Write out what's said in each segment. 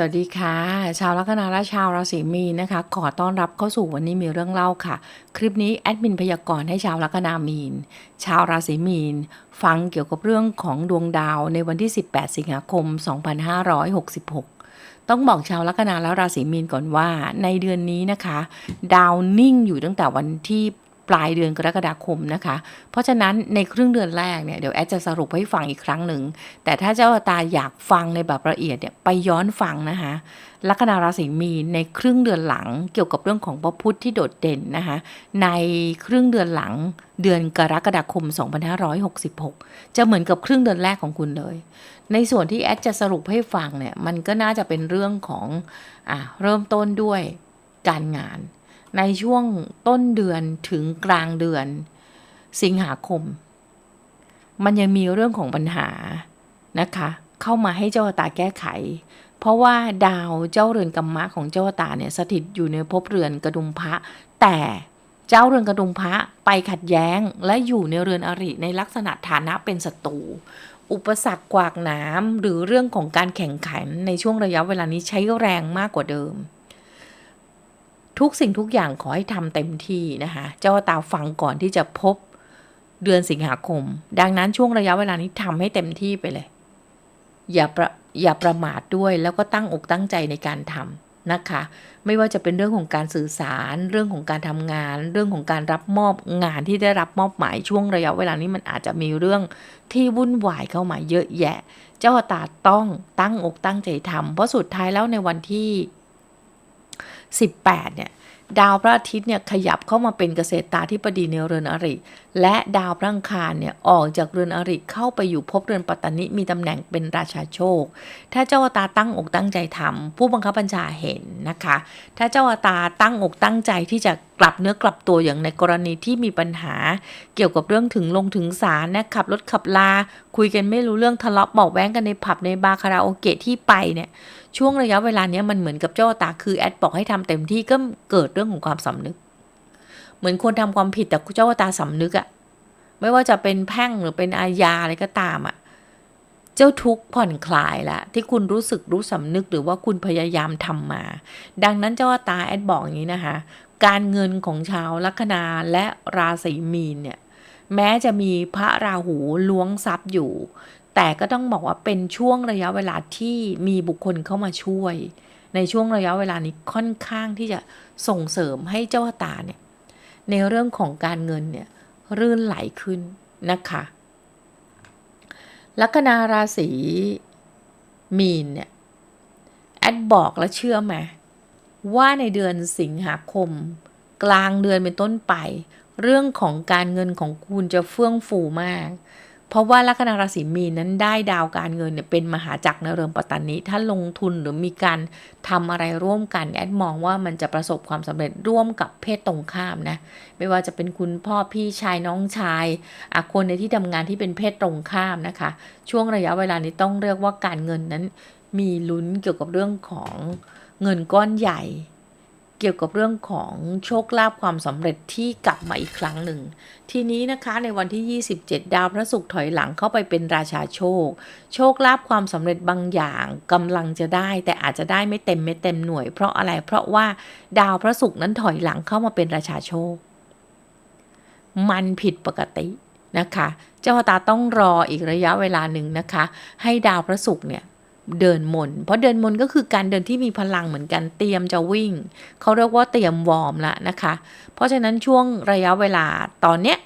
สวัสดีค่ะ ชาวลัคนาและชาวราศีมีนนะคะ ขอต้อนรับเข้าสู่วันนี้มีเรื่องเล่าค่ะ คลิปนี้แอดมินพยากรณ์ให้ชาวลัคนามีน ชาวราศีมีน ฟังเกี่ยวกับเรื่องของดวงดาวในวันที่ 18 สิงหาคม 2566 ต้องบอกชาวลัคนาและราศีมีนก่อนว่า ในเดือนนี้นะคะ ดาวนิ่งอยู่ตั้งแต่วันที่ ปลายเดือนกรกฎาคมนะคะ เพราะฉะนั้นในครึ่งเดือนแรกเนี่ยเดี๋ยวแอดจะสรุปให้ฟังอีกครั้งหนึ่ง แต่ถ้าเจ้าตาอยากฟังในแบบละเอียดเนี่ยไปย้อนฟังนะคะลัคนาราศีมีนในครึ่งเดือนหลังเกี่ยวกับเรื่องของพระพุธที่โดดเด่นนะคะในครึ่งเดือนหลังเดือนกรกฎาคม 2566 จะเหมือนกับครึ่งเดือนแรกของคุณเลย ในส่วนที่แอดจะสรุปให้ฟังเนี่ยมันก็น่าจะเป็นเรื่องของอะเริ่มต้นด้วยการงาน ในช่วงต้นเดือนถึงกลางเดือน สิงหาคม มันยังมีเรื่องของปัญหานะคะ เข้ามาให้เจ้าตาแก้ไข เพราะว่าดาวเจ้าเรือนกรรมะของเจ้าตาเนี่ยสถิตอยู่ในภพเรือนกระดุมพระ แต่เจ้าเรือนกระดุมพระไปขัดแย้งและอยู่ในเรือนอริในลักษณะฐานะเป็นศัตรูอุปสรรคกวากหน้ำหรือเรื่องของการแข่งขันในช่วงระยะเวลานี้ใช้แรงมากกว่าเดิม ทุกสิ่งทุกอย่างขอให้ทำเต็มที่นะคะเจ้าตาฟังก่อนที่จะพบเดือนสิงหาคม ดังนั้นช่วงระยะเวลานี้ทำให้เต็มที่ไปเลย อย่าประอย่าประมาทด้วยแล้วก็ตั้งอกตั้งใจในการทำนะคะ ไม่ว่าจะเป็นเรื่องของการสื่อสาร เรื่องของการทำงาน เรื่องของการรับมอบงานที่ได้รับมอบหมายช่วงระยะเวลานี้มันอาจจะมีเรื่องที่วุ่นวายเข้ามาเยอะแยะ เจ้าตาต้องตั้งอกตั้งใจทำเพราะสุดท้ายแล้วในวันที่ 18 เนี่ย ดาวพระอาทิตย์เนี่ยขยับเข้ามาเป็นเกษตรตาธิปดีในเรือนอริ และดาวพระอังคารเนี่ยออกจากเรือนอริเข้าไปอยู่พบเรือนปัตตนิมีตำแหน่งเป็นราชาโชค ถ้าเจ้าตาตั้งอกตั้งใจทำผู้บังคับบัญชาเห็นนะคะ ถ้าเจ้าตาตั้งอกตั้งใจที่จะ กลับเนื้อกลับตัวอย่างในกรณีที่มีปัญหา เกี่ยวกับเรื่องถึงลงถึงศาลนะขับรถขับลา คุยกันไม่รู้เรื่องทะเลาะเบาะแว้งกันในผับในบาร์คาราโอเกะที่ไปเนี่ยช่วงระยะเวลาเนี้ยมันเหมือนกับเจ้าตาคือแอดบอกให้ทำเต็มที่ก็เกิดเรื่องของความสำนึก เหมือนคนทำความผิดแต่เจ้าตาสำนึกอะไม่ว่าจะเป็นแพ่งหรือเป็นอาญาอะไรก็ตามอะ เจ้าทุกข์ผ่อนคลายละที่คุณรู้สึกรู้สำนึกหรือว่าคุณพยายามทำมา ดังนั้นเจ้าตาแอดบอกอย่างนี้นะคะ การเงินของชาวลัคนาและราศีมีนเนี่ยแม้จะมีพระราหูล้วงทรัพย์อยู่ แต่ก็ต้องบอกว่าเป็นช่วงระยะเวลาที่มีบุคคลเข้ามาช่วย ในช่วงระยะเวลานี้ค่อนข้างที่จะส่งเสริมให้เจ้าตาเนี่ยในเรื่องของการเงินเนี่ยรื่นไหลขึ้นนะคะ ลัคนาราศีมีนเนี่ยแอดบอกและเชื่อไหมว่าในเดือนสิงหาคม กลางเดือนเป็นต้นไป เรื่องของการเงินของคุณจะเฟื่องฟูมาก เพราะว่าลัคนาราศีมีนนั้นได้ดาวการเงินเนี่ยเป็นมหาจักรในเรือนปัตตานีถ้าลงทุนหรือมีการทำอะไรร่วมกันแอดมองว่ามันจะประสบความสำเร็จร่วมกับเพศตรงข้ามนะไม่ว่าจะเป็นคุณพ่อพี่ชายน้องชายอาคนในที่ทำงานที่เป็นเพศตรงข้ามนะคะ ช่วงระยะเวลานี้ต้องเรียกว่าการเงินนั้น มีลุ้นเกี่ยวกับเรื่องของเงินก้อนใหญ่ เกี่ยวกับเรื่องของโชคลาภความสำเร็จที่กลับมาอีกครั้งหนึ่ง ทีนี้นะคะในวันที่ 27 ดาวพระศุกร์ถอยหลังเข้าไปเป็นราชาโชค โชคลาภความสำเร็จบางอย่างกำลังจะได้แต่อาจจะได้ไม่เต็มไม่เต็มหน่วย เพราะอะไรเพราะว่าดาวพระศุกร์นั้นถอยหลังเข้ามาเป็นราชาโชค มันผิดปกตินะคะ เจ้าตาต้องรออีกระยะเวลาหนึ่งนะคะ ให้ดาวพระศุกร์เนี่ย เดินมน เพราะเดินมนก็คือการเดินที่มีพลังเหมือนกันเตรียมจะวิ่ง เขาเรียกว่าเตรียมวอร์มละนะคะ เพราะฉะนั้นช่วงระยะเวลาตอนเนี้ย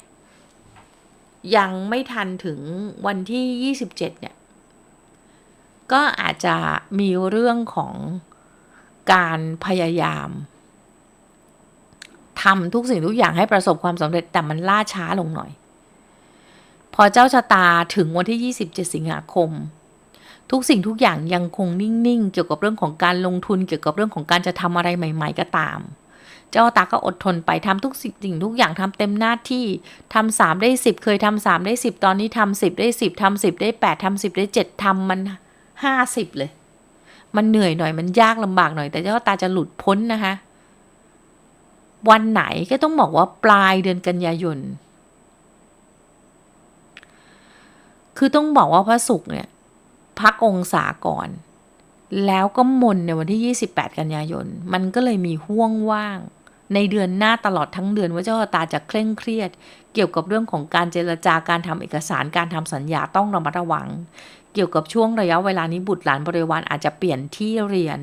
ยังไม่ทันถึงวันที่ 27 เนี่ย ก็อาจจะมีเรื่องของการพยายามทำทุกสิ่งทุกอย่างให้ประสบความสำเร็จแต่มันล่าช้าลงหน่อย พอเจ้าชะตาถึงวันที่ 27 สิงหาคม ทุกสิ่งทุกอย่างยังคงนิ่งๆ เกี่ยวกับเรื่องของการลงทุนเกี่ยวกับเรื่องของการจะทำอะไรใหม่ ๆ ก็ตาม เจ้าตาก็อดทนไปทำทุกสิ่งทุกอย่างทำเต็มหน้าที่ทำสามได้สิบเคยทำสามได้สิบตอนนี้ทำสิบได้สิบทำสิบได้แปดทำสิบได้เจ็ดทำมันห้าสิบเลย มันเหนื่อยหน่อยมันยากลำบากหน่อย แต่เจ้าตาจะหลุดพ้นนะคะ วันไหนก็ต้องบอกว่าปลายเดือนกันยายนคือต้องบอกว่าพระศุกร์เนี่ย พักองศาก่อน แล้วก็มนในวันที่ 28 กันยายน มันก็เลยมีห่วงว่าง ในเดือนหน้าตลอดทั้งเดือนว่าเจ้าตาจะเคร่งเครียด เกี่ยวกับเรื่องของการเจรจาการทำเอกสารการทำสัญญาต้องระมัดระวัง เกี่ยวกับช่วงระยะเวลานี้บุตรหลานบริวารอาจจะเปลี่ยนที่เรียน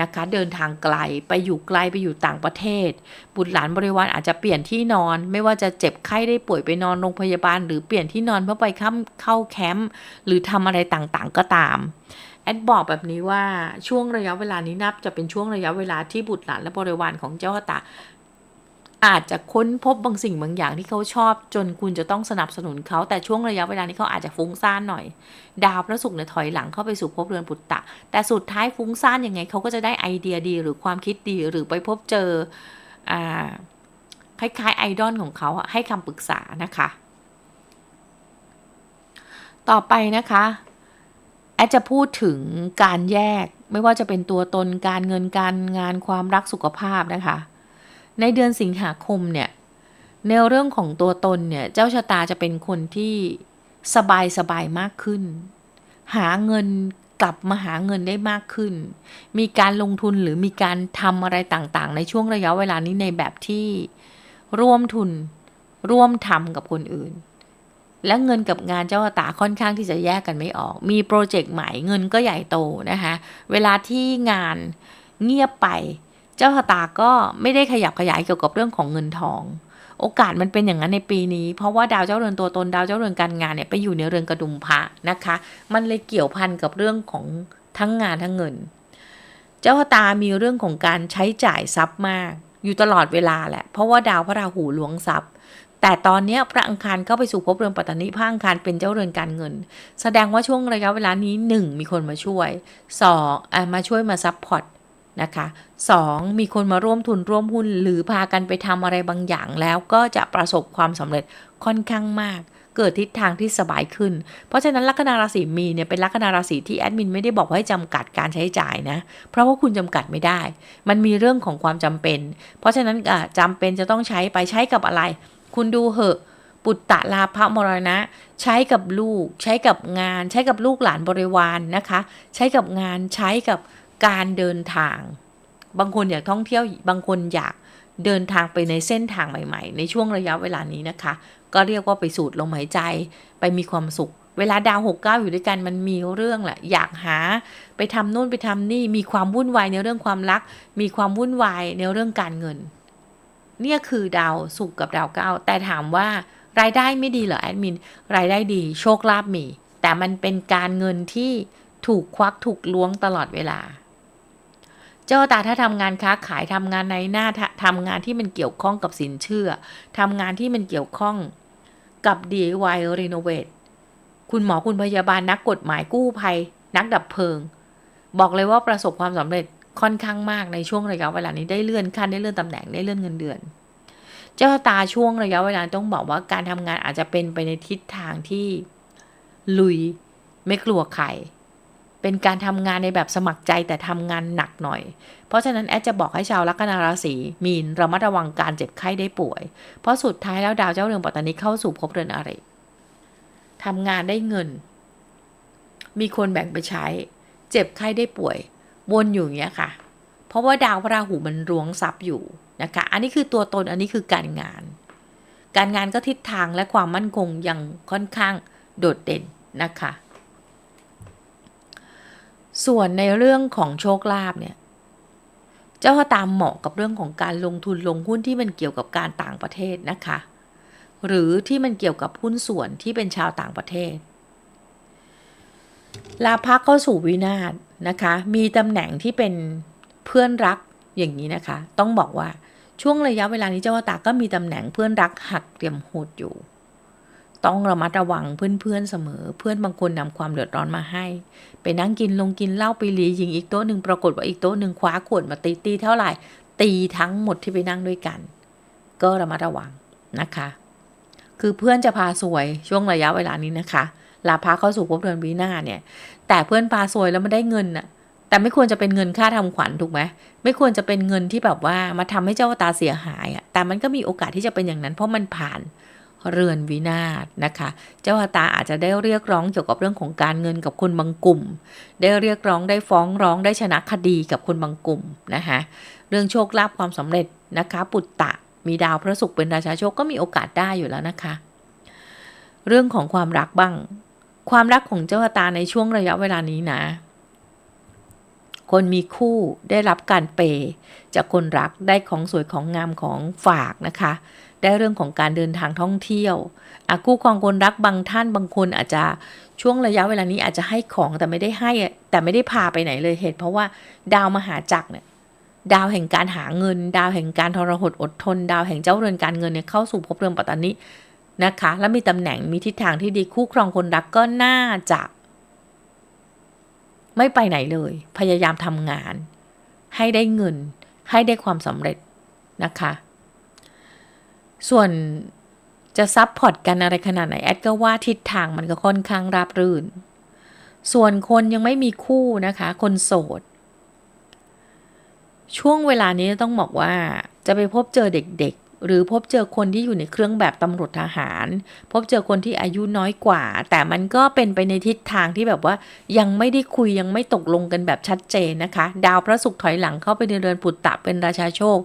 นะคะ เดินทางไกลไปอยู่ไกลไปอยู่ต่างประเทศ บุตรหลานบริวารอาจจะเปลี่ยนที่นอน ไม่ว่าจะเจ็บไข้ได้ป่วยไปนอนโรงพยาบาล หรือเปลี่ยนที่นอนเพื่อไปเข้าเข้าแคมป์หรือทำอะไรต่างๆก็ตามแอดบอกแบบนี้ว่าช่วงระยะเวลานี้นับจะเป็นช่วงระยะเวลาที่บุตรหลานและบริวารของเจ้าตา อาจจะค้นพบบางสิ่งบางอย่างที่เขาชอบ จนคุณจะต้องสนับสนุนเขาแต่ช่วงระยะเวลานี้เขาอาจจะฟุ้งซ่านหน่อย ดาวพระศุกร์เนี่ยถอยหลังเข้าไปสู่ภพเรือนปุตตะ แต่สุดท้ายฟุ้งซ่านยังไงเขาก็จะได้ไอเดียดี หรือความคิดดีหรือไปพบเจออ่าคล้ายๆไอดอลของเขาให้คำปรึกษานะคะ ต่อไปนะคะแอดจะพูดถึงการแยกไม่ว่าจะเป็นตัวตนการเงินการงานความรักสุขภาพนะคะ ในเดือนสิงหาคมเนี่ยในเรื่องของตัวตนเนี่ยเจ้าชะตาจะเป็นคนที่สบายสบายมากขึ้น หาเงินกลับมาหาเงินได้มากขึ้น มีการลงทุนหรือมีการทำอะไรต่างๆ ในช่วงระยะเวลานี้ในแบบที่ร่วมทุนร่วมทำกับคนอื่น และเงินกับงานเจ้าตาค่อนข้างที่จะแยกกันไม่ออก มีโปรเจกต์ใหม่เงินก็ใหญ่โตนะคะ เวลาที่งานเงียบไป เจ้าชะตาก็ไม่ได้ขยับขยายเกี่ยวกับเรื่องของเงินทอง โอกาสมันเป็นอย่างนั้นในปีนี้ เพราะว่าดาวเจ้าเรือนตัวตนดาวเจ้าเรือนการงานเนี่ยไปอยู่ในเรือนกระดุมพระนะคะ มันเลยเกี่ยวพันกับเรื่องของทั้งงานทั้งเงิน เจ้าชะตามีเรื่องของการใช้จ่ายทรัพย์มาก อยู่ตลอดเวลาแหละ เพราะว่าดาวพระราหูล้วงทรัพย์แต่ตอนนี้พระอังคารเข้าไปสู่ภพเรือนปัตตานิพระอังคารเป็นเจ้าเรือนการเงิน แสดงว่าช่วงระยะเวลานี้ 1 มีคนมาช่วย2อะมาช่วยมาซัพพอร์ต นะคะ 2 มีคนมาร่วมทุนร่วมหุ้น หรือพากันไปทำอะไรบางอย่างแล้วก็จะประสบความสำเร็จค่อนข้างมาก เกิดทิศทางที่สบายขึ้น เพราะฉะนั้นลัคนาราศีมีเนี่ยเป็นลัคนาราศีที่แอดมินไม่ได้บอกว่าให้จำกัดการใช้จ่ายนะ เพราะว่าคุณจำกัดไม่ได้ มันมีเรื่องของความจำเป็น เพราะฉะนั้นอะจำเป็นจะต้องใช้ไปใช้กับอะไร คุณดูเหอะปุตตะลาภมรณะ ใช้กับลูก ใช้กับงาน ใช้กับลูกหลานบริวารนนะคะ ใช้กับงานใช้กับ การเดินทาง บางคนอยากท่องเที่ยวบางคนอยากเดินทางไปในเส้นทางใหม่ๆ ในช่วงระยะเวลานี้นะคะ ก็เรียกว่าไปสูดลมหายใจไปมีความสุข เวลาดาวหกเก้าอยู่ด้วยกันมันมีเรื่องแหละอยากหาไปทำนู่นไปทำนี่มีความวุ่นวายในเรื่องความรัก มีความวุ่นวายในเรื่องการเงิน เนี่ยคือดาวสุกกับดาวเก้าแต่ถามว่ารายได้ไม่ดีเหรอแอดมินรายได้ดีโชคลาภมี แต่มันเป็นการเงินที่ถูกควักถูกล้วงตลอดเวลา เจ้าตาถ้าทำงานค้าขายทำงานในหน้าททำงานที่มันเกี่ยวข้องกับสินเชื่อทำงานที่มันเกี่ยวข้องกับ DIY Renovate คุณหมอคุณพยาบาลนักกฎหมายกู้ภัย นักดับเพลิง บอกเลยว่าประสบความสำเร็จค่อนข้างมากในช่วงระยะเวลานี้ได้เลื่อนขั้นได้เลื่อนตำแหน่งได้เลื่อนเงินเดือน เจ้าตาช่วงระยะเวลาต้องบอกว่าการทำงานอาจจะเป็นไปในทิศทางที่ลุยไม่กลัวใคร เป็นการทำงานในแบบสมัครใจแต่ทำงานหนักหน่อย เพราะฉะนั้นแอดจะบอกให้ชาวลัคนาราศีมีนระมัดระวังการเจ็บไข้ได้ป่วย เพราะสุดท้ายแล้วดาวเจ้าเรือนปัตตานีเข้าสู่ภพเรือนอะไรทำงานได้เงิน มีคนแบ่งไปใช้ เจ็บไข้ได้ป่วย วนอยู่อย่างเงี้ยค่ะ เพราะว่าดาวพระราหูมันรวงทรัพย์อยู่นะคะ อันนี้คือตัวตนอันนี้คือการงาน การงานก็ทิศทางและความมั่นคงยังค่อนข้างโดดเด่นนะคะ ส่วนในเรื่องของโชคลาภเนี่ย เจ้าก็ตามเหมาะกับเรื่องของการลงทุนลงหุ้นที่มันเกี่ยวกับการต่างประเทศนะคะ หรือที่มันเกี่ยวกับหุ้นส่วนที่เป็นชาวต่างประเทศ ลาพักเข้าสู่วินาศนะคะ มีตำแหน่งที่เป็นเพื่อนรักอย่างนี้นะคะ ต้องบอกว่าช่วงระยะเวลานี้เจ้าตาก็มีตำแหน่งเพื่อนรักหักเตรียมโหดอยู่ ต้องระมัดระวังเพื่อนๆเสมอ เพื่อนบางคนนำความเดือดร้อนมาให้ ไปนั่งกินลงกินเหล้าไปหลียิงอีกโต๊ะหนึ่งปรากฏว่าอีกโต๊ะหนึ่งคว้าขวดมาตีตีเท่าไหร่ ตีทั้งหมดที่ไปนั่งด้วยกัน ก็ระมัดระวังนะคะ คือเพื่อนจะพาสวยช่วงระยะเวลานี้นะคะลาพาเข้าสู่ภพเดือนวีนาเนี่ย แต่เพื่อนพาสวยแล้วมันได้เงินน่ะแต่ไม่ควรจะเป็นเงินค่าทำขวัญถูกไหมไม่ควรจะเป็นเงินที่แบบว่ามาทำให้เจ้าตาเสียหายอะ่ะแต่มันก็มีโอกาสที่จะเป็นอย่างนั้น เพราะมันผ่าน เรือนวินาศนะคะ เจ้าชะตาอาจจะได้เรียกร้องเกี่ยวกับเรื่องของการเงินกับคนบางกลุ่ม ได้เรียกร้องได้ฟ้องร้องได้ชนะคดีกับคนบางกลุ่มนะคะเรื่องโชคลาภความสำเร็จนะคะ ปุตตะ มีดาวพระศุกร์เป็นราชาโชคก็มีโอกาสได้อยู่แล้วนะคะ เรื่องของความรักบ้าง ความรักของเจ้าตาในช่วงระยะเวลานี้นะ คนมีคู่ได้รับการเปย์จากคนรักได้ของสวยของงามของฝากนะคะ ได้เรื่องของการเดินทางท่องเที่ยวอาคู่ครองคนรักบางท่านบางคนอาจจะช่วงระยะเวลานี้อาจจะให้ของแต่ไม่ได้ให้แต่ไม่ได้พาไปไหนเลยเหตุเพราะว่าดาวมหาจักรเนี่ยดาวแห่งการหาเงิน ดาวแห่งการทรหดอดทน ดาวแห่งเจ้าเรือนการเงินเนี่ยเข้าสู่ภพเรือนปัตตานินะคะ แล้วมีตำแหน่งมีทิศทางที่ดีคู่ครองคนรักก็น่าจะ ไม่ไปไหนเลย พยายามทำงาน ให้ได้เงิน ให้ได้ความสำเร็จนะคะ ส่วนจะซับพอร์ตกันอะไรขนาดไหน แอดก็ว่าทิศทางมันก็ค่อนข้างราบรื่น ส่วนคนยังไม่มีคู่นะคะ คนโสด ช่วงเวลานี้ต้องบอกว่าจะไปพบเจอเด็ก หรือพบเจอคนที่อยู่ในเครื่องแบบตำรวจทหาร พบเจอคนที่อายุน้อยกว่า แต่มันก็เป็นไปในทิศทางที่แบบว่า ยังไม่ได้คุยยังไม่ตกลงกันแบบชัดเจนนะคะ ดาวพระศุกร์ถอยหลังเข้าไปในเรือนปุตตะเป็นราชาโชค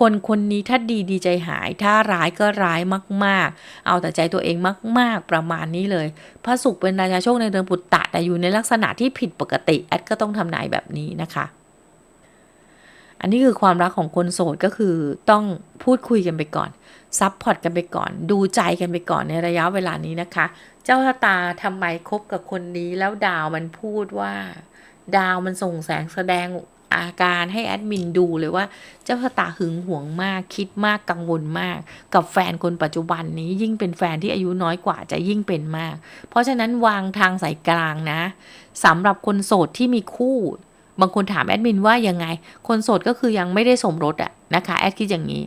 คนคนนี้ถ้าดีดีใจหาย ถ้าร้ายก็ร้ายมาก ๆ เอาแต่ใจตัวเองมาก ๆ ประมาณนี้เลย พระศุกร์เป็นราชาโชคในเรือนปุตตะแต่อยู่ในลักษณะที่ผิดปกติแอดก็ต้องทำนายแบบนี้นะคะ อันนี้คือความรักของคนโสดก็คือต้องพูดคุยกันไปก่อนซับพอร์ตกันไปก่อน ดูใจกันไปก่อนในระยะเวลานี้นะคะ เจ้าชะตาทำไมคบกับคนนี้แล้วดาวมันพูดว่า ดาวมันส่งแสงแสดงอาการให้แอดมินดูเลยว่า เจ้าชะตาหึงหวงมากคิดมากกังวลมาก กับแฟนคนปัจจุบันนี้ยิ่งเป็นแฟนที่อายุน้อยกว่าจะยิ่งเป็นมาก เพราะฉะนั้นวางทางสายกลางนะสำหรับคนโสดที่มีคู่ บางคนถามแอดมินว่ายังไง คนโสดก็คือยังไม่ได้สมรสอะนะคะแอดคิดอย่างนี้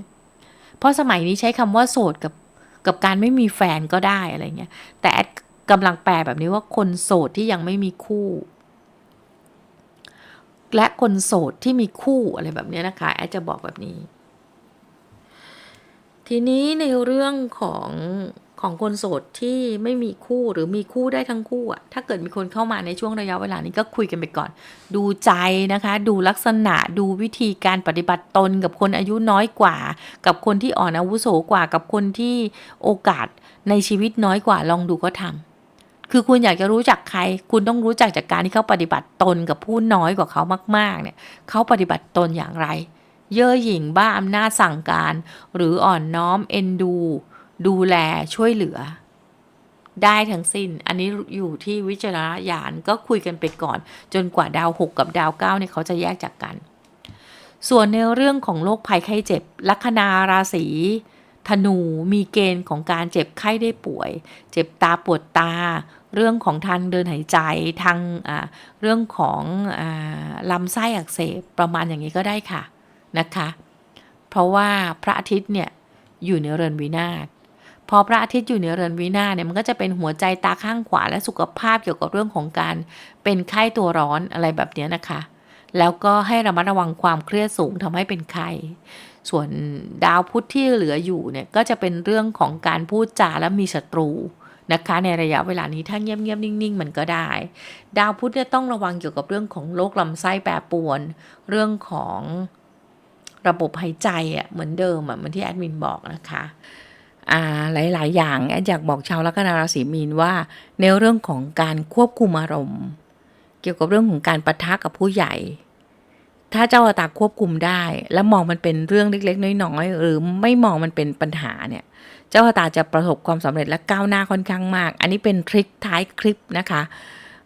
เพราะสมัยนี้ใช้คำว่าโสดกับกับการไม่มีแฟนก็ได้อะไรเงี้ย แต่แอดกำลังแปลแบบนี้ว่าคนโสดที่ยังไม่มีคู่ และคนโสดที่มีคู่อะไรแบบนี้นะคะแอดจะบอกแบบนี้ ทีนี้ในเรื่องของ ของคนโสดที่ไม่มีคู่หรือมีคู่ได้ทั้งคู่อะถ้าเกิดมีคนเข้ามาในช่วงระยะเวลานี้ก็คุยกันไปก่อน ดูใจนะคะ ดูลักษณะดูวิธีการปฏิบัติตนกับคนอายุน้อยกว่า กับคนที่อ่อนอาวุโสกว่ากับคนที่โอกาสในชีวิตน้อยกว่าลองดูก็ทำคือคุณอยากจะรู้จักใคร คุณต้องรู้จักจากการที่เขาปฏิบัติตนกับผู้น้อยกว่าเขามาก ๆ เนี่ยเขาปฏิบัติตนอย่างไร เย่อหยิ่งบ้าอำนาจสั่งการ หรืออ่อนน้อมเอ็นดู ดูแลช่วยเหลือ ได้ทั้งสิ้น อันนี้อยู่ที่วิจารณญาณก็คุยกันไปก่อน จนกว่าดาว 6 กับดาว9เนี่ยเขาจะแยกจากกัน ส่วนในเรื่องของโรคภัยไข้เจ็บ ลัคนาราศีธนูมีเกณฑ์ของการเจ็บไข้ได้ป่วย เจ็บตาปวดตา เรื่องของทางเดินหายใจทางเรื่องของอลำไส้อักเสบประมาณอย่างนี้ก็ได้ค่ะนะคะ เพราะว่าพระอาทิตย์เนี่ยอยู่ในเรือนวินาศ อพระอาทิตย์อยู่ในเรือนวินาเนี่ยมันก็จะเป็นหัวใจตาข้างขวาและสุขภาพเกี่ยวกับเรื่องของการเป็นไข้ตัวร้อนอะไรแบบนี้นะคะ แล้วก็ให้ระมัดระวังความเครียดสูงทำให้เป็นไข้ส่วนดาวพุธที่เหลืออยู่เนี่ยก็จะเป็นเรื่องของการพูดจาและมีศัตรูนะคะในระยะเวลานี้ถ้าเงียบๆนิ่ง ๆ มันก็ได้ ดาวพุธเนี่ยต้องระวังเกี่ยวกับเรื่องของโรคลำไส้แปรปรวน เรื่องของระบบหายใจอะเหมือนเดิมอะเหมือนที่แอดมินบอกนะคะ หลาย ๆ อย่างแอดอยากบอกชาวลัคนาราศีมีนว่าในเรื่องของการควบคุมอารมณ์ เกี่ยวกับเรื่องของการปะทะกับผู้ใหญ่ ถ้าเจ้าอตาควบคุมได้ แล้วมองมันเป็นเรื่องเล็ก ๆ น้อย ๆ หรือไม่มองมันเป็นปัญหาเนี่ย เจ้าอตาจะประสบความสำเร็จและก้าวหน้าค่อนข้างมาก อันนี้เป็นทริคท้ายคลิปนะคะ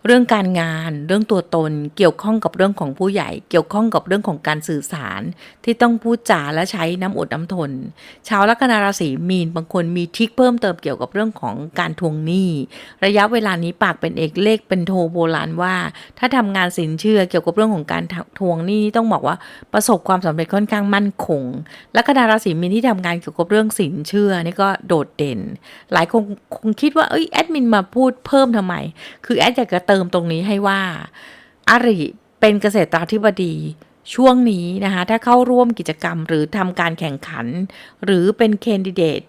เรื่องการงาน เรื่องตัวตน เกี่ยวข้องกับเรื่องของผู้ใหญ่ เกี่ยวข้องกับเรื่องของการสื่อสาร ที่ต้องพูดจาและใช้น้ำอดน้ำทน ชาวลัคนาราศีมีนบางคนมีทิคเพิ่มเติมเกี่ยวกับเรื่องของการทวงหนี้ ระยะเวลานี้ปากเป็นเอกเลขเป็นโทโบราณว่า ถ้าทำงานสินเชื่อเกี่ยวกับเรื่องของการทวงหนี้ต้องบอกว่าประสบความสำเร็จค่อนข้างมั่นคง ลัคนาราศีมีนที่ทำงานเกี่ยวกับเรื่องสินเชื่อนี่ก็โดดเด่น หลายคนคงคิดว่าเอ้ยแอดมินมาพูดเพิ่มทำไม คือแอดอยากจะเติติมตรงนี้ให้ว่าอาริเป็นเกษตราธิบดีช่วงนี้นะคะถ้าเข้าร่วมกิจกรรมหรือทำการแข่งขัน หรือเป็นเคนดิเดต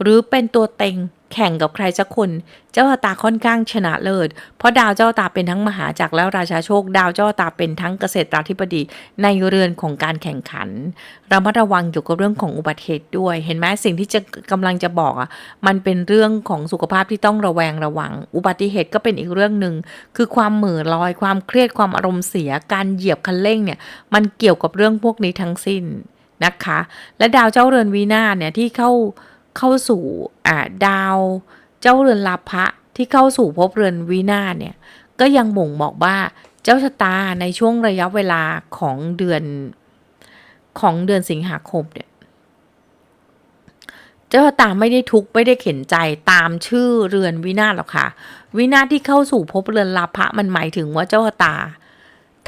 หรือเป็นตัวเต็ง แข่งกับใครสักคน เจ้าตาค่อนข้างชนะเลิศ เพราะดาวเจ้าตาเป็นทั้งมหาจักรและราชาโชค ดาวเจ้าตาเป็นทั้งเกษตราธิบดีในเรือนของการแข่งขันระมัดระวังเกี่ยวกับเรื่องของอุบัติเหตุด้วย เห็นไหมสิ่งที่จะกำลังจะบอกอะมันเป็นเรื่องของสุขภาพที่ต้องระแวงระวัง อุบัติเหตุก็เป็นอีกเรื่องหนึ่งคือความเหม่อลอยความเครียดความอารมณ์เสียการเหยียบคันเร่งเนี่ยมันเกี่ยวกับเรื่องพวกนี้ทั้งสิ้นนะคะ และดาวเจ้าเรือนวีนาเนี่ยที่เข้า เข้าสู่อ่าดาวเจ้าเรือนลาภะที่เข้าสู่ภพเรือนวีนาศเนี่ยก็ยังบ่งบอกว่าเจ้าชะตาในช่วงระยะเวลาของเดือนของเดือนสิงหาคมเนี่ยเจ้าชะตาไม่ได้ทุกข์ไม่ได้เข็นใจตามชื่อเรือนวินาศหรอกค่ะ วินาศที่เข้าสู่ภพเรือนลาภะมันหมายถึงว่าเจ้าชะตา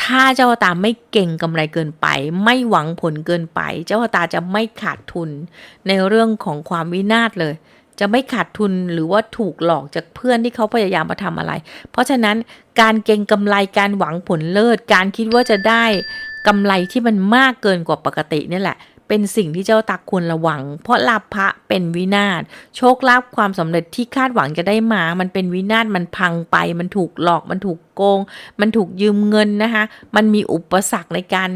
ถ้าเจ้าตาไม่เก่งกำไรเกินไป ไม่หวังผลเกินไป เจ้าตาจะไม่ขาดทุนในเรื่องของความวินาศเลย จะไม่ขาดทุนหรือว่าถูกหลอกจากเพื่อนที่เขาพยายามมาทำอะไร เพราะฉะนั้นการเก่งกำไรการหวังผลเลิศ การคิดว่าจะได้กำไรที่มันมากเกินกว่าปกตินี่แหละ เป็นสิ่งที่เจ้าตักควรระวัง เพราะลาภะเป็นวินาศโชคลาภความสำเร็จที่คาดหวังจะได้มา มันเป็นวินาศมันพังไป มันถูกหลอกมันถูกโกง มันถูกยืมเงินนะคะมันมีอุปสรรคในการ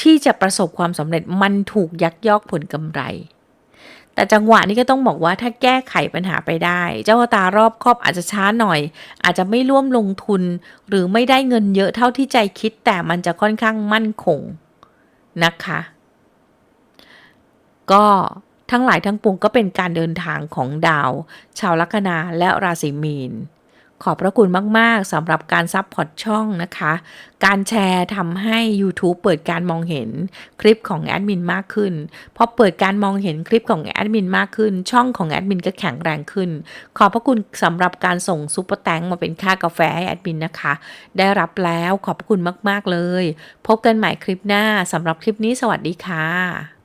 ที่จะประสบความสำเร็จมันถูกยักยอกผลกำไร แต่จังหวะนี้ก็ต้องบอกว่าถ้าแก้ไขปัญหาไปได้ เจ้าตารอบครอบอาจจะช้าหน่อย อาจจะไม่ร่วมลงทุน หรือไม่ได้เงินเยอะเท่าที่ใจคิดแต่มันจะค่อนข้างมั่นคงนะคะ ก็ทั้งหลายทั้งปวงก็เป็นการเดินทางของดาว ชาวลัคนาและราศีมีน ขอบพระคุณมาก ๆสำหรับการซับพอร์ตช่องนะคะ การแชร์ทำให้ YouTube เปิดการมองเห็นคลิปของแอดมินมากขึ้น พอเปิดการมองเห็นคลิปของแอดมินมากขึ้น ช่องของแอดมินก็แข็งแรงขึ้น ขอบพระคุณสำหรับการส่งซุปเปอร์แตงมาเป็นค่ากาแฟให้แอดมินนะคะ ได้รับแล้วขอบพระคุณมาก ๆเลย พบกันใหม่คลิปหน้าสำหรับคลิปนี้สวัสดีค่ะ